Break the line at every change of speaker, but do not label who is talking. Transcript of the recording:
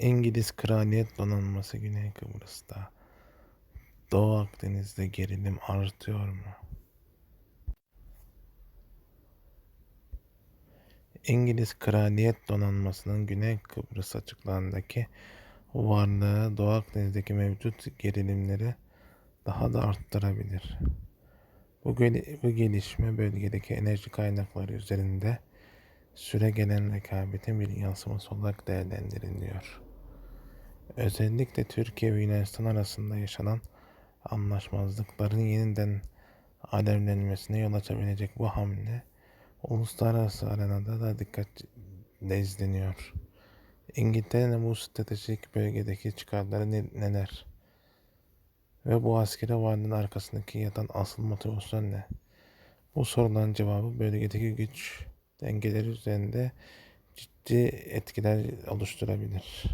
İngiliz Kraliyet Donanması Güney Kıbrıs'ta. Doğu Akdeniz'de gerilim artıyor mu? İngiliz Kraliyet Donanması'nın Güney Kıbrıs açıklarındaki varlığı Doğu Akdeniz'deki mevcut gerilimleri daha da arttırabilir. Bu, gel- bu gelişme bölgedeki enerji kaynakları üzerinde süre gelen rekabetin bir yansıması olarak değerlendiriliyor. Özellikle Türkiye ve Yunanistan arasında yaşanan anlaşmazlıkların yeniden alevlenmesine yol açabilecek bu hamle uluslararası arenada da dikkatle izleniyor. İngiltere'nin bu stratejik bölgedeki çıkarları ne- neler? Ve bu askeri varlığın arkasındaki yatan asıl motivasyon ne? Bu soruların cevabı bölgedeki güç dengeleri üzerinde ciddi etkiler oluşturabilir.